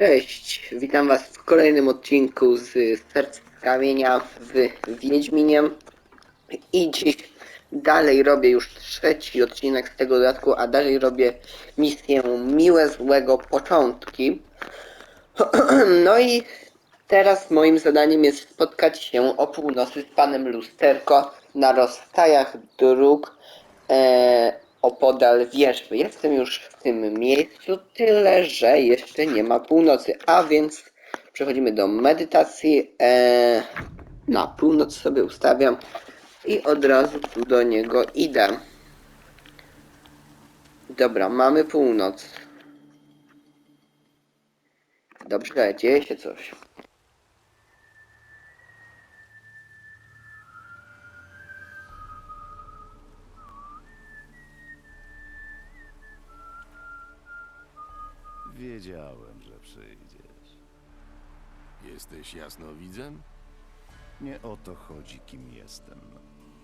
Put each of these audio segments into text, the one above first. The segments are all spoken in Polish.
Cześć, witam was w kolejnym odcinku z Serc Kamienia w Wiedźminie i dziś dalej robię już trzeci odcinek z tego dodatku, a dalej robię misję Miłe Złego Początki. No i teraz moim zadaniem jest spotkać się o północy z panem Lusterko na rozstajach dróg e, opodal wierzby. Jestem już w tym miejscu, tyle że jeszcze nie ma północy, a więc przechodzimy do medytacji. E, na północ sobie ustawiam i od razu tu do niego idę. Dobra, mamy północ. Dobrze, dzieje się coś. Wiedziałem, że przyjdziesz. Jesteś jasnowidzem? Nie o to chodzi, kim jestem.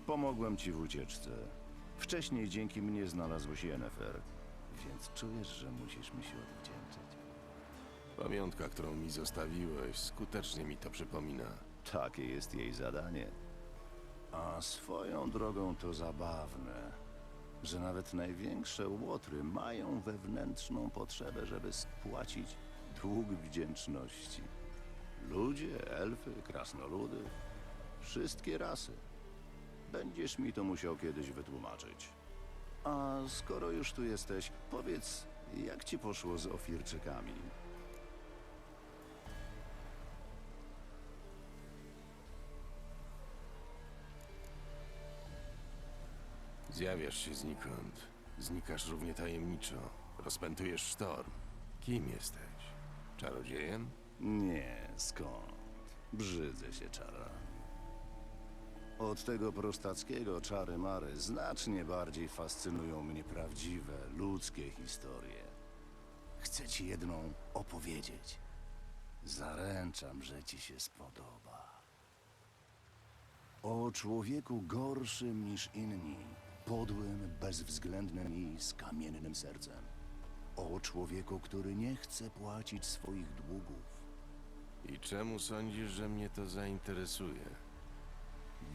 Pomogłem ci w ucieczce. Wcześniej dzięki mnie znalazłeś Yennefer, więc czujesz, że musisz mi się odwdzięczyć. Pamiątka, którą mi zostawiłeś, skutecznie mi to przypomina. Takie jest jej zadanie. A swoją drogą to zabawne, że nawet największe łotry mają wewnętrzną potrzebę, żeby spłacić dług wdzięczności. Ludzie, elfy, krasnoludy, wszystkie rasy. Będziesz mi to musiał kiedyś wytłumaczyć. A skoro już tu jesteś, powiedz, jak ci poszło z ofirczykami? Zjawiasz się znikąd. Znikasz równie tajemniczo. Rozpętujesz sztorm. Kim jesteś? Czarodziejem? Nie, skąd? Brzydzę się czara. Od tego prostackiego czary mary znacznie bardziej fascynują mnie prawdziwe, ludzkie historie. Chcę ci jedną opowiedzieć. Zaręczam, że ci się spodoba. O człowieku gorszym niż inni, podłym, bezwzględnym i z kamiennym sercem. O człowieku, który nie chce płacić swoich długów. I czemu sądzisz, że mnie to zainteresuje?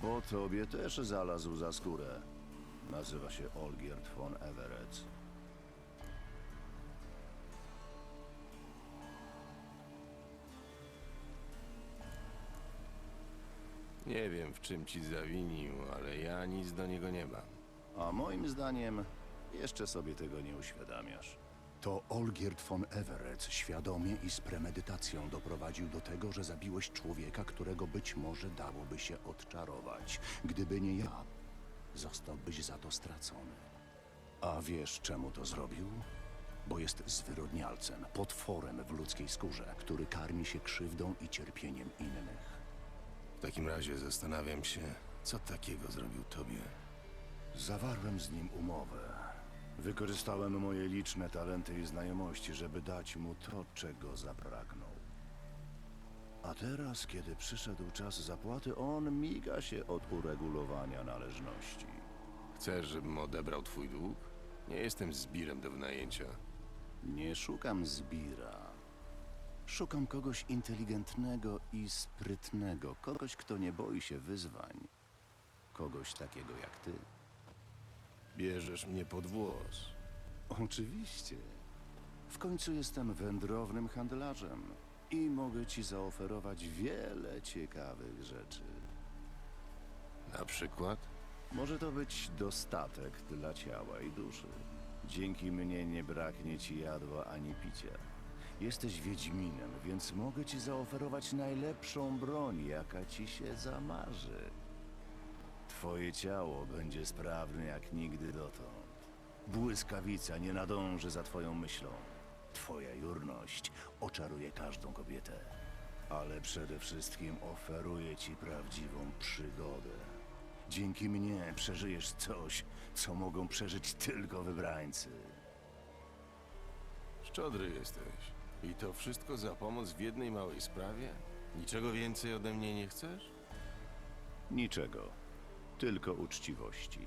Bo tobie też zalazł za skórę. Nazywa się Olgierd von Everett. Nie wiem, w czym ci zawinił, ale ja nic do niego nie mam. A moim zdaniem jeszcze sobie tego nie uświadamiasz. To Olgierd von Everett świadomie i z premedytacją doprowadził do tego, że zabiłeś człowieka, którego być może dałoby się odczarować. Gdyby nie ja, zostałbyś za to stracony. A wiesz, czemu to zrobił? Bo jest zwyrodnialcem, potworem w ludzkiej skórze, który karmi się krzywdą i cierpieniem innych. W takim razie zastanawiam się, co takiego zrobił tobie. Zawarłem z nim umowę. Wykorzystałem moje liczne talenty i znajomości, żeby dać mu to, czego zapragnął. A teraz, kiedy przyszedł czas zapłaty, on miga się od uregulowania należności. Chcesz, żebym odebrał twój dług? Nie jestem zbirem do wynajęcia. Nie szukam zbira. Szukam kogoś inteligentnego i sprytnego, kogoś, kto nie boi się wyzwań. Kogoś takiego jak ty. Bierzesz mnie pod włos. Oczywiście. W końcu jestem wędrownym handlarzem i mogę ci zaoferować wiele ciekawych rzeczy. Na przykład? Może to być dostatek dla ciała i duszy. Dzięki mnie nie braknie ci jadła ani picia. Jesteś Wiedźminem, więc mogę ci zaoferować najlepszą broń, jaka ci się zamarzy. Twoje ciało będzie sprawne jak nigdy dotąd. Błyskawica nie nadąży za twoją myślą. Twoja jurność oczaruje każdą kobietę. Ale przede wszystkim oferuje ci prawdziwą przygodę. Dzięki mnie przeżyjesz coś, co mogą przeżyć tylko wybrańcy. Szczodry jesteś. I to wszystko za pomoc w jednej małej sprawie? Niczego więcej ode mnie nie chcesz? Niczego, tylko uczciwości.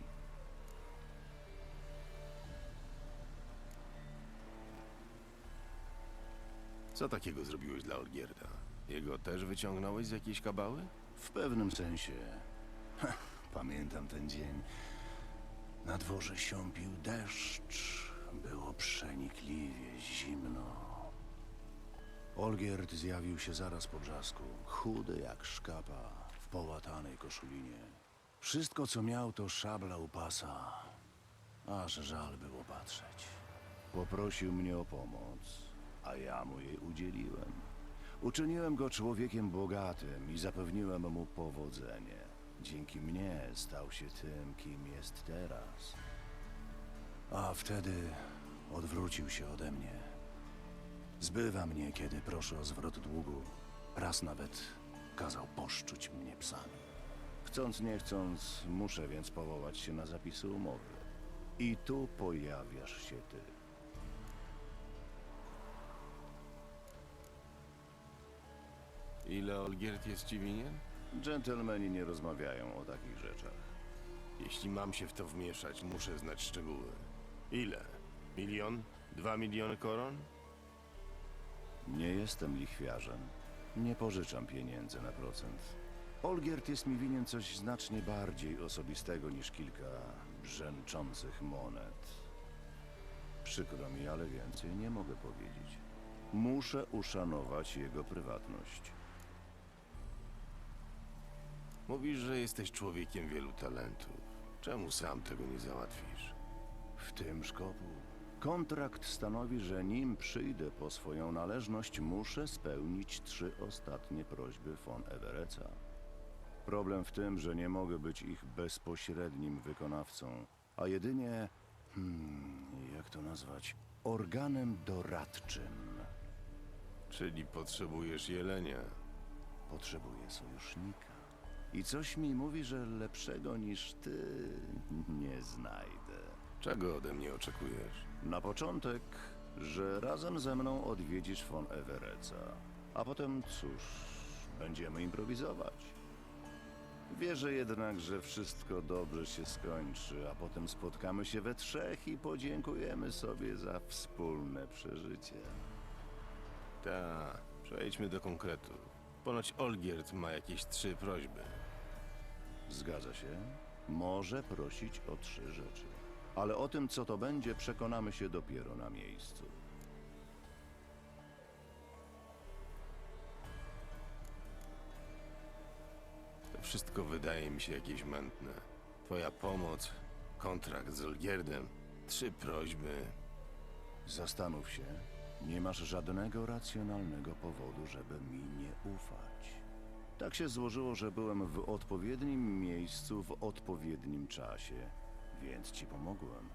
Co takiego zrobiłeś dla Olgierda? Jego też wyciągnąłeś z jakiejś kabały? W pewnym sensie. Ha, Pamiętam ten dzień. Na dworze siąpił deszcz. Było przenikliwie zimno. Olgierd zjawił się zaraz po brzasku. Chudy jak szkapa, w połatanej koszulinie. Wszystko, co miał, to szabla u pasa. Aż żal było patrzeć. Poprosił mnie o pomoc, a ja mu jej udzieliłem. Uczyniłem go człowiekiem bogatym i zapewniłem mu powodzenie. Dzięki mnie stał się tym, kim jest teraz. A wtedy odwrócił się ode mnie. Zbywa mnie, kiedy proszę o zwrot długu. Raz nawet kazał poszczuć mnie psami. Chcąc, nie chcąc, muszę więc powołać się na zapisy umowy. I tu pojawiasz się ty. Ile Olgierd jest ci winien? Dżentelmeni nie rozmawiają o takich rzeczach. Jeśli mam się w to wmieszać, muszę znać szczegóły. Ile? Milion? Dwa miliony koron? Nie jestem lichwiarzem. Nie pożyczam pieniędzy na procent. Olgierd jest mi winien coś znacznie bardziej osobistego niż kilka brzęczących monet. Przykro mi, ale więcej nie mogę powiedzieć. Muszę uszanować jego prywatność. Mówisz, że jesteś człowiekiem wielu talentów. Czemu sam tego nie załatwisz? W tym szkopu. Kontrakt stanowi, że nim przyjdę po swoją należność, muszę spełnić trzy ostatnie prośby von Evereca. Problem w tym, że nie mogę być ich bezpośrednim wykonawcą, a jedynie, hmm, jak to nazwać, organem doradczym. Czyli potrzebujesz jelenia. Potrzebuję sojusznika. I coś mi mówi, że lepszego niż ty nie znajdę. Czego ode mnie oczekujesz? Na początek, że razem ze mną odwiedzisz von Evereca, a potem cóż, będziemy improwizować. Wierzę jednak, że wszystko dobrze się skończy, a potem spotkamy się we trzech i podziękujemy sobie za wspólne przeżycie. Ta, przejdźmy do konkretu. Ponoć Olgierd ma jakieś trzy prośby. Zgadza się? Może prosić o trzy rzeczy. Ale o tym, co to będzie, przekonamy się dopiero na miejscu. Wszystko wydaje mi się jakieś mętne. Twoja pomoc, kontrakt z Olgierdem, trzy prośby. Zastanów się, nie masz żadnego racjonalnego powodu, żeby mi nie ufać. Tak się złożyło, że byłem w odpowiednim miejscu w odpowiednim czasie, więc ci pomogłem.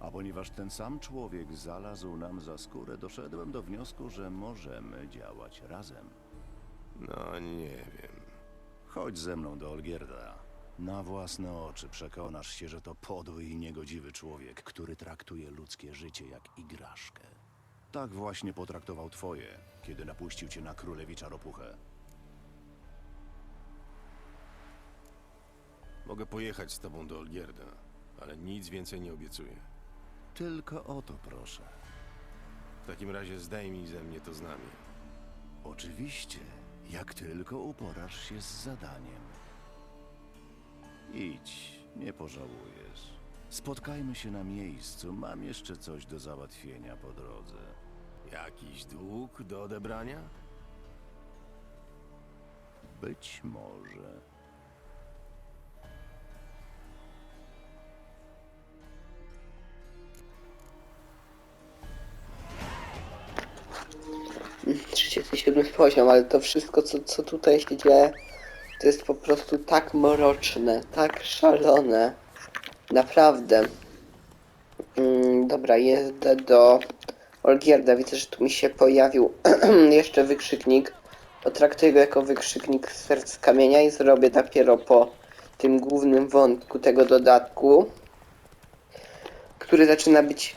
A ponieważ ten sam człowiek zalazł nam za skórę, doszedłem do wniosku, że możemy działać razem. No nie wiem. Chodź ze mną do Olgierda. Na własne oczy przekonasz się, że to podły i niegodziwy człowiek, który traktuje ludzkie życie jak igraszkę. Tak właśnie potraktował twoje, kiedy napuścił cię na królewicza ropuchę. Mogę pojechać z tobą do Olgierda, ale nic więcej nie obiecuję. Tylko o to proszę. W takim razie zdejmij ze mnie to znamie. Oczywiście, jak tylko uporasz się z zadaniem. Idź, nie pożałujesz. Spotkajmy się na miejscu, mam jeszcze coś do załatwienia po drodze. Jakiś dług do odebrania? Być może. 37 poziom, ale to wszystko, co, co tutaj się dzieje, to jest po prostu tak mroczne, tak szalone. Naprawdę. Mm, dobra, jedę do Olgierda. Widzę, że tu mi się pojawił jeszcze wykrzyknik. Potraktuję go jako wykrzyknik serc kamienia i zrobię dopiero po tym głównym wątku tego dodatku, który zaczyna być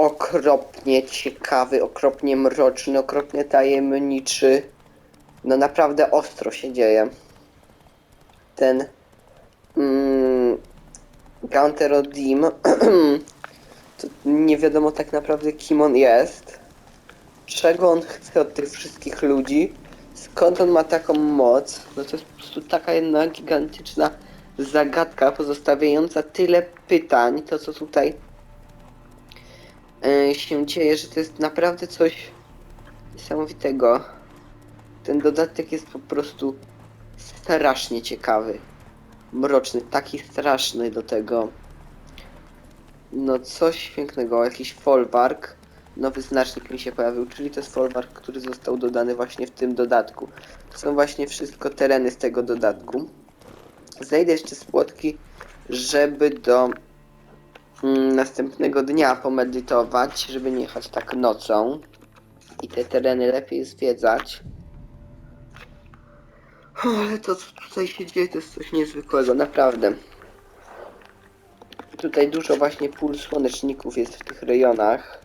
okropnie ciekawy, okropnie mroczny, okropnie tajemniczy. No naprawdę ostro się dzieje. Ten mm, Gunter Odim to nie wiadomo tak naprawdę kim on jest. czego on chce od tych wszystkich ludzi, skąd on ma taką moc, no to jest po prostu taka jedna gigantyczna zagadka pozostawiająca tyle pytań, to co tutaj e, się dzieje, że to jest naprawdę coś niesamowitego. Ten dodatek jest po prostu strasznie ciekawy. Mroczny, taki straszny do tego. No coś pięknego, jakiś folwark. Nowy znacznik mi się pojawił, czyli to jest folwark, który został dodany właśnie w tym dodatku. To są właśnie wszystko tereny z tego dodatku. Znajdę jeszcze spłotki, żeby do następnego dnia pomedytować, żeby nie jechać tak nocą i te tereny lepiej zwiedzać. O, ale to co tutaj się dzieje to jest coś niezwykłego, naprawdę. Tutaj dużo właśnie pól słoneczników jest w tych rejonach.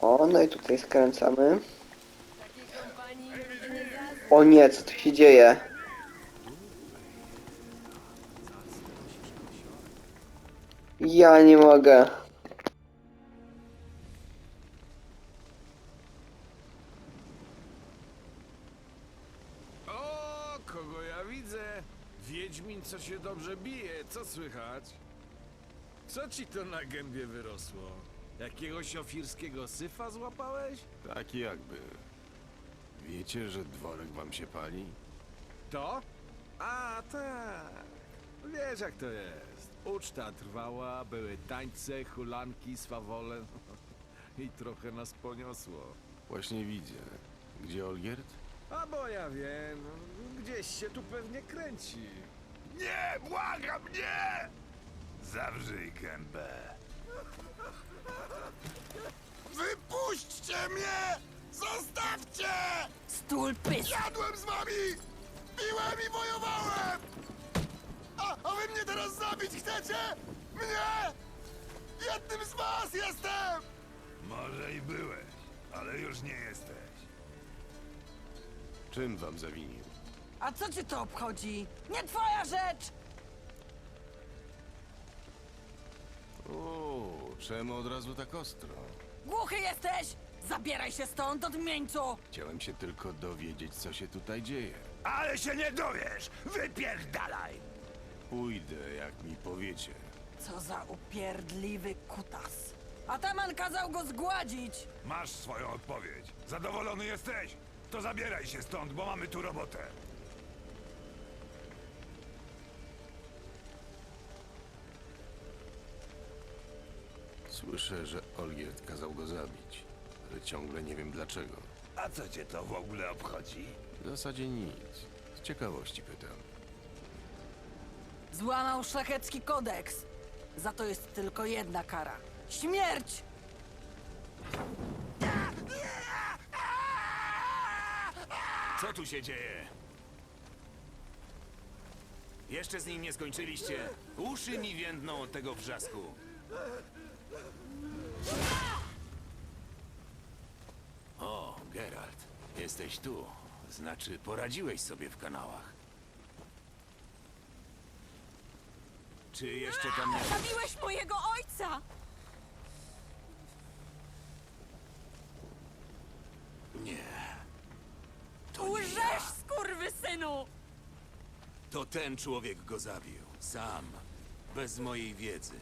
O, no i tutaj skręcamy. O nie, co tu się dzieje? Ja nie mogę. O, kogo ja widzę? Wiedźmin, co się dobrze bije, co słychać? Co ci to na gębie wyrosło? Jakiegoś ofirskiego syfa złapałeś? Tak jakby. Wiecie, że dworek wam się pali? To? A, tak. Wiesz jak to jest. Uczta trwała, były tańce, hulanki, swawole. I trochę nas poniosło. Właśnie widzę. Gdzie Olgierd? A bo ja wiem, gdzieś się tu pewnie kręci. Nie, błagam, nie! Zawrzyj gębę. Wypuśćcie mnie! Zostawcie! Stul pys! Jadłem z wami! Piłem i wojowałem! A, a wy mnie teraz zabić chcecie? Mnie? Jednym z was jestem! Może i byłeś, ale już nie jesteś. Czym wam zawinił? A co cię to obchodzi? Nie twoja rzecz! O, czemu od razu tak ostro? Głuchy jesteś! Zabieraj się stąd, odmieńcu! Chciałem się tylko dowiedzieć, co się tutaj dzieje. Ale się nie dowiesz! Wypierdalaj! Pójdę, jak mi powiecie. Co za upierdliwy kutas. Ataman kazał go zgładzić! Masz swoją odpowiedź. Zadowolony jesteś? To zabieraj się stąd, bo mamy tu robotę. Słyszę, że Olgierd kazał go zabić, ale ciągle nie wiem dlaczego. A co cię to w ogóle obchodzi? W zasadzie nic. Z ciekawości pytam. Złamał szlachecki kodeks. Za to jest tylko jedna kara. Śmierć! Co tu się dzieje? Jeszcze z nim nie skończyliście. Uszy mi więdną od tego wrzasku. O, Geralt, jesteś tu. Znaczy, poradziłeś sobie w kanałach. Czy jeszcze tam nie... Zabiłeś mojego ojca! Nie. To nie Łżesz, ja. skurwysynu! To ten człowiek go zabił. Sam. Bez mojej wiedzy.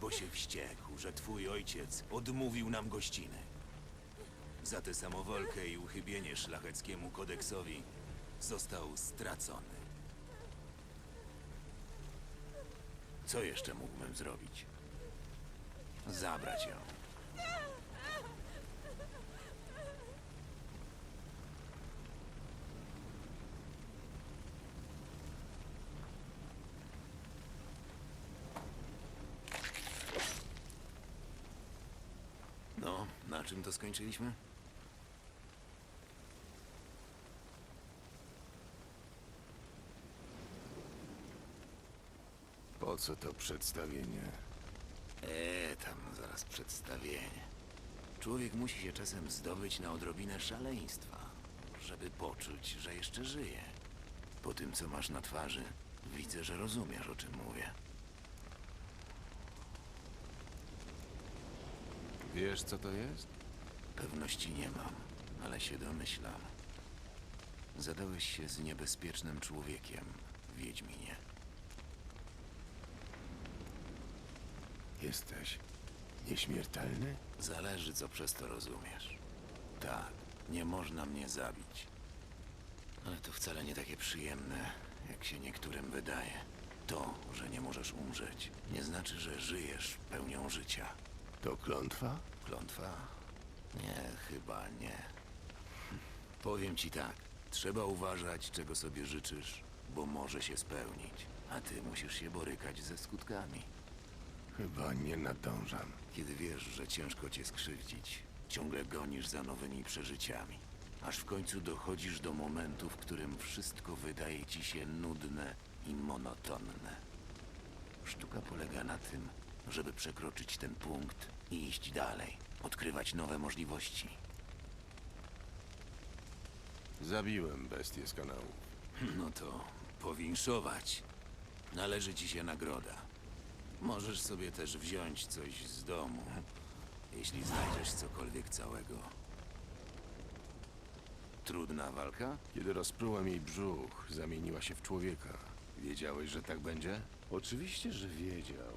Bo się wściekł, że twój ojciec odmówił nam gościny. Za tę samowolkę i uchybienie szlacheckiemu kodeksowi został stracony. Co jeszcze mógłbym zrobić? Zabrać ją. Czym to skończyliśmy? Po co to przedstawienie? Eee, tam zaraz przedstawienie. Człowiek musi się czasem zdobyć na odrobinę szaleństwa, żeby poczuć, że jeszcze żyje. Po tym, co masz na twarzy, widzę, że rozumiesz, o czym mówię. Wiesz, co to jest? Pewności nie mam, ale się domyślam. Zadałeś się z niebezpiecznym człowiekiem, Wiedźminie. Jesteś nieśmiertelny? Zależy, co przez to rozumiesz. Tak, nie można mnie zabić. Ale to wcale nie takie przyjemne, jak się niektórym wydaje. To, że nie możesz umrzeć, nie znaczy, że żyjesz pełnią życia. To klątwa? Klątwa? Nie, chyba nie. Hm. Powiem ci tak, trzeba uważać, czego sobie życzysz, bo może się spełnić, a ty musisz się borykać ze skutkami. Chyba nie nadążam. Kiedy wiesz, że ciężko cię skrzywdzić, ciągle gonisz za nowymi przeżyciami. Aż w końcu dochodzisz do momentu, w którym wszystko wydaje ci się nudne i monotonne. Sztuka polega na tym, żeby przekroczyć ten punkt i iść dalej, odkrywać nowe możliwości. Zabiłem bestię z kanału. No to powinszować. Należy ci się nagroda. Możesz sobie też wziąć coś z domu, jeśli znajdziesz cokolwiek całego. Trudna walka? Kiedy rozprułem jej brzuch, zamieniła się w człowieka. Wiedziałeś, że tak będzie? Oczywiście, że wiedział.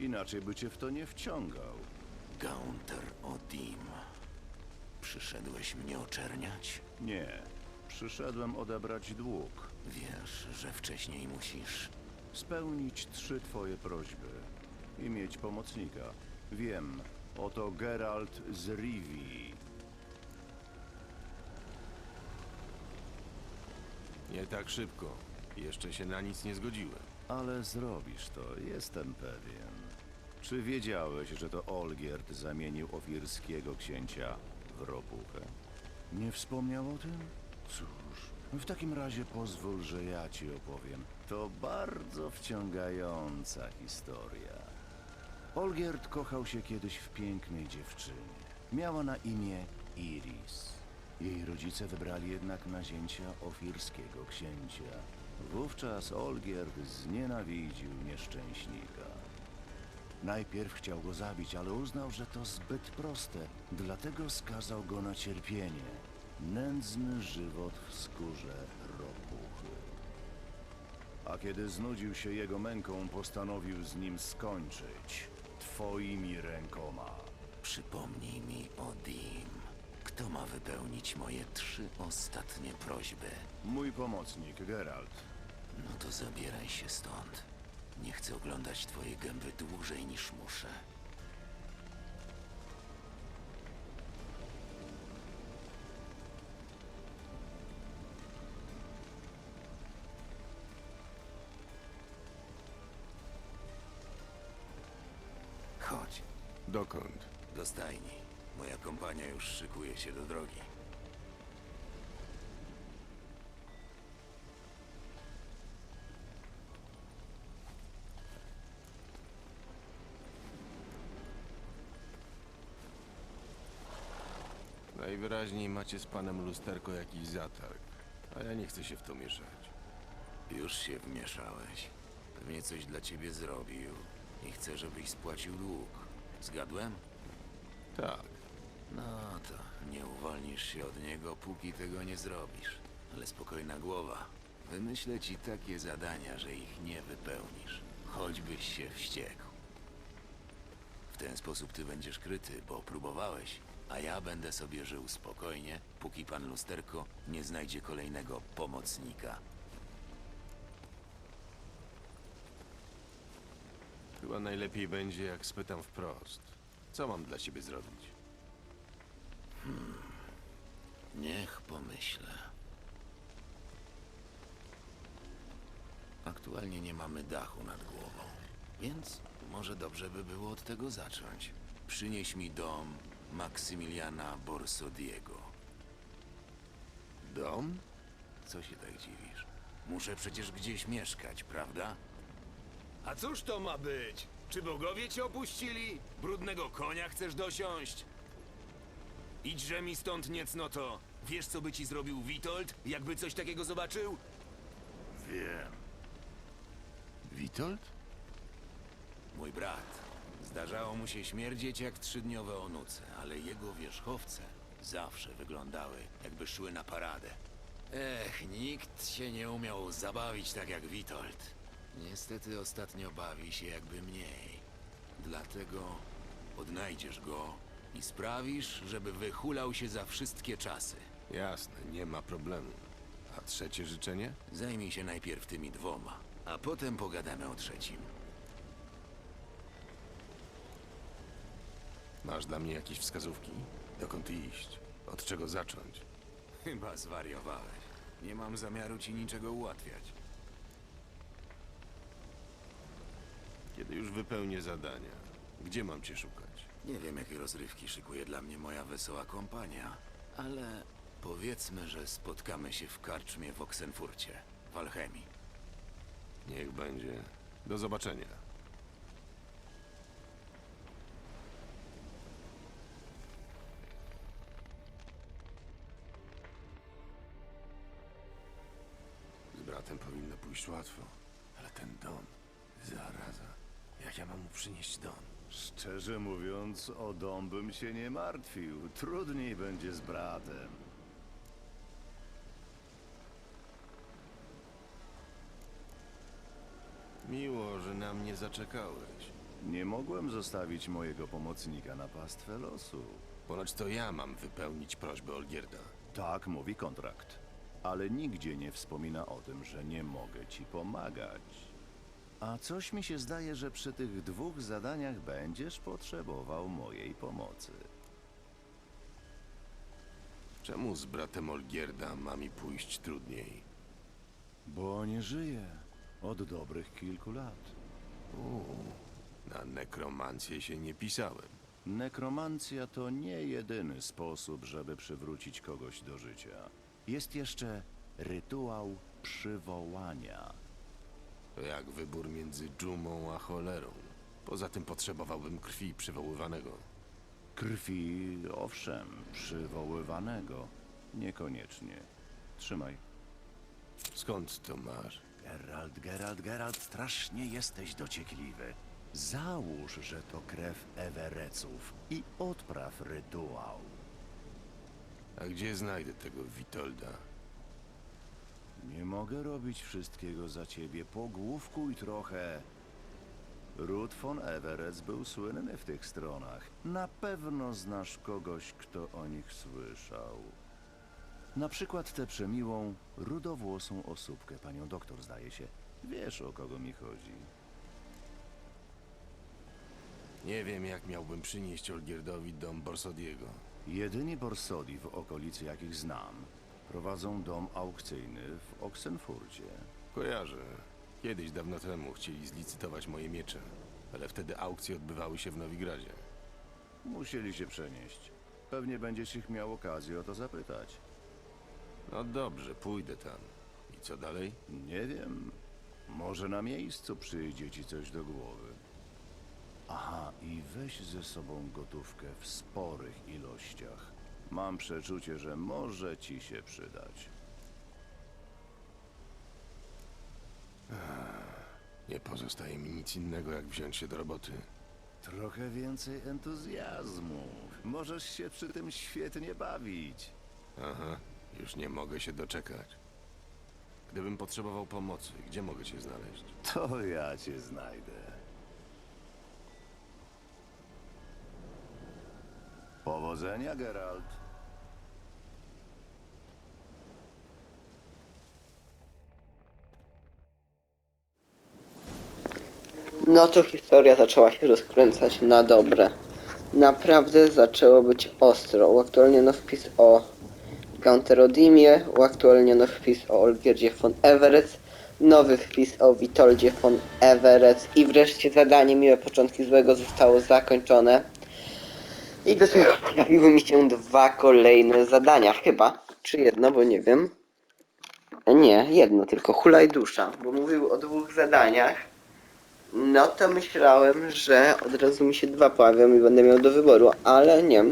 Inaczej by cię w to nie wciągał. Gaunter Odim. Przyszedłeś mnie oczerniać? Nie. Przyszedłem odebrać dług. Wiesz, że wcześniej musisz. Spełnić trzy twoje prośby. I mieć pomocnika. Wiem. Oto Geralt z Rivii. Nie tak szybko. Jeszcze się na nic nie zgodziłem. Ale zrobisz to, jestem pewien. Czy wiedziałeś, że to Olgierd zamienił ofirskiego księcia w ropuchę? Nie wspomniał o tym? Cóż, w takim razie pozwól, że ja ci opowiem. To bardzo wciągająca historia. Olgierd kochał się kiedyś w pięknej dziewczynie. Miała na imię Iris. Jej rodzice wybrali jednak nazięcia ofirskiego księcia. Wówczas Olgierd znienawidził nieszczęśnika. Najpierw chciał go zabić, ale uznał, że to zbyt proste, dlatego skazał go na cierpienie. Nędzny żywot w skórze ropuchy. A kiedy znudził się jego męką, postanowił z nim skończyć. Twoimi rękoma. Przypomnij mi Odim. Kto ma wypełnić moje trzy ostatnie prośby? Mój pomocnik, Geralt. No to zabieraj się stąd. Nie chcę oglądać twojej gęby dłużej niż muszę. Chodź, Dokąd? do stajni. Moja kompania już szykuje się do drogi. Najwyraźniej macie z panem lusterko jakiś zatarg. A ja nie chcę się w to mieszać. Już się wmieszałeś. Pewnie coś dla ciebie zrobił i chce, żebyś spłacił dług. Zgadłem? Tak. No to nie uwolnisz się od niego, póki tego nie zrobisz. Ale spokojna głowa. Wymyślę ci takie zadania, że ich nie wypełnisz. Choćbyś się wściekł. W ten sposób ty będziesz kryty, bo próbowałeś, a ja będę sobie żył spokojnie, póki pan lusterko nie znajdzie kolejnego pomocnika. Chyba najlepiej będzie, jak spytam wprost. Co mam dla ciebie zrobić? Niech pomyślę. Aktualnie nie mamy dachu nad głową, więc może dobrze by było od tego zacząć. Przynieś mi dom Maksymiliana Borsodiego. Dom? Co się tak dziwisz? Muszę przecież gdzieś mieszkać, prawda? A cóż to ma być? Czy bogowie cię opuścili? Brudnego konia chcesz dosiąść? Idźże mi stąd niecnoto. Wiesz, co by ci zrobił Witold, jakby coś takiego zobaczył? Wiem. Witold? Mój brat. Zdarzało mu się śmierdzieć jak trzydniowe onuce, ale jego wierzchowce zawsze wyglądały, jakby szły na paradę. Ech, nikt się nie umiał zabawić tak jak Witold. Niestety ostatnio bawi się jakby mniej. Dlatego odnajdziesz go i sprawisz, żeby wyhulał się za wszystkie czasy. Jasne, nie ma problemu. A trzecie życzenie? Zajmij się najpierw tymi dwoma, a potem pogadamy o trzecim. Masz dla mnie jakieś wskazówki? Dokąd iść? Od czego zacząć? Chyba zwariowałeś. Nie mam zamiaru ci niczego ułatwiać. Kiedy już wypełnię zadania, gdzie mam cię szukać? Nie wiem, jakie rozrywki szykuje dla mnie moja wesoła kompania, ale powiedzmy, że spotkamy się w karczmie w Oksenfurcie, w Alchemii. Niech będzie. Do zobaczenia. Pójść łatwo, ale ten Don, zaraza. Jak ja mam mu przynieść Don? Szczerze mówiąc, o dom bym się nie martwił. Trudniej będzie z bratem. Miło, że na mnie zaczekałeś. Nie mogłem zostawić mojego pomocnika na pastwę losu. Ponoć to ja mam wypełnić prośbę Olgierda. Tak mówi kontrakt. Ale nigdzie nie wspomina o tym, że nie mogę ci pomagać. A coś mi się zdaje, że przy tych dwóch zadaniach będziesz potrzebował mojej pomocy. Czemu z bratem Olgierda ma mi pójść trudniej? Bo nie żyje od dobrych kilku lat. Uuu, na nekromancję się nie pisałem. Nekromancja to nie jedyny sposób, żeby przywrócić kogoś do życia. Jest jeszcze rytuał przywołania. To jak wybór między dżumą a cholerą. Poza tym potrzebowałbym krwi przywoływanego. Krwi, owszem, przywoływanego. Niekoniecznie. Trzymaj. Skąd to masz? Geralt, Geralt, Geralt, strasznie jesteś dociekliwy. Załóż, że to krew Ewereców i odpraw rytuał. A gdzie znajdę tego Witolda? Nie mogę robić wszystkiego za ciebie. Pogłówkuj trochę. Ruth von Everett był słynny w tych stronach. Na pewno znasz kogoś, kto o nich słyszał. Na przykład tę przemiłą, rudowłosą osóbkę, panią doktor, zdaje się. Wiesz, o kogo mi chodzi. Nie wiem, jak miałbym przynieść Olgierdowi dom Borsodiego. Jedyni borsodi w okolicy, jakich znam, prowadzą dom aukcyjny w Oksenfurcie. Kojarzę. Kiedyś, dawno temu, chcieli zlicytować moje miecze, ale wtedy aukcje odbywały się w Nowigradzie. Musieli się przenieść. Pewnie będziesz ich miał okazję o to zapytać. No dobrze, pójdę tam. I co dalej? Nie wiem. Może na miejscu przyjdzie ci coś do głowy. Aha, i weź ze sobą gotówkę w sporych ilościach. Mam przeczucie, że może ci się przydać. Nie pozostaje mi nic innego, jak wziąć się do roboty. Trochę więcej entuzjazmu. Możesz się przy tym świetnie bawić. Aha, już nie mogę się doczekać. Gdybym potrzebował pomocy, gdzie mogę cię znaleźć? To ja cię znajdę. Powodzenia, Geralt. No to historia zaczęła się rozkręcać na dobre. Naprawdę zaczęło być ostro. Uaktualniono wpis o Gaunterodimie, uaktualniono wpis o Olgierdzie von Everett, nowy wpis o Witoldzie von Everett i wreszcie zadanie Miłe Początki Złego zostało zakończone. I do tego pojawiły mi się dwa kolejne zadania, chyba. Czy jedno, bo nie wiem. Nie, jedno tylko, hulaj dusza, bo mówił o dwóch zadaniach. No to myślałem, że od razu mi się dwa pojawią i będę miał do wyboru, ale nie.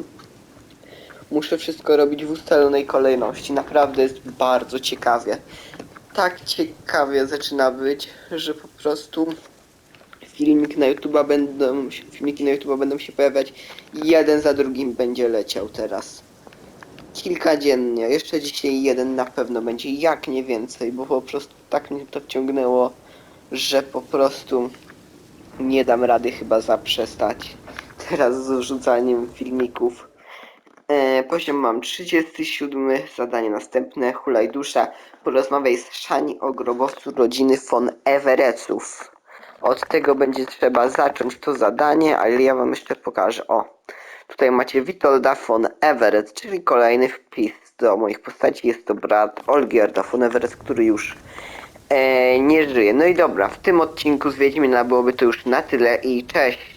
Muszę wszystko robić w ustalonej kolejności. Naprawdę jest bardzo ciekawie. Tak ciekawie zaczyna być, że po prostu filmik na YouTube'a będą, filmiki na YouTube'a będą się pojawiać i jeden za drugim będzie leciał teraz. Kilka dziennie, jeszcze dzisiaj jeden na pewno będzie, jak nie więcej, bo po prostu tak mnie to wciągnęło, że po prostu nie dam rady chyba zaprzestać teraz z rzucaniem filmików. E, poziom mam 37, zadanie następne, hulaj dusza, porozmawiaj z Szani o grobowcu rodziny von Everettów. Od tego będzie trzeba zacząć to zadanie, ale ja wam jeszcze pokażę. O, tutaj macie Witolda von Everett, czyli kolejny wpis do moich postaci. Jest to brat Olgierda von Everett, który już e, nie żyje. No i dobra, w tym odcinku z Wiedźmina byłoby to już na tyle i cześć.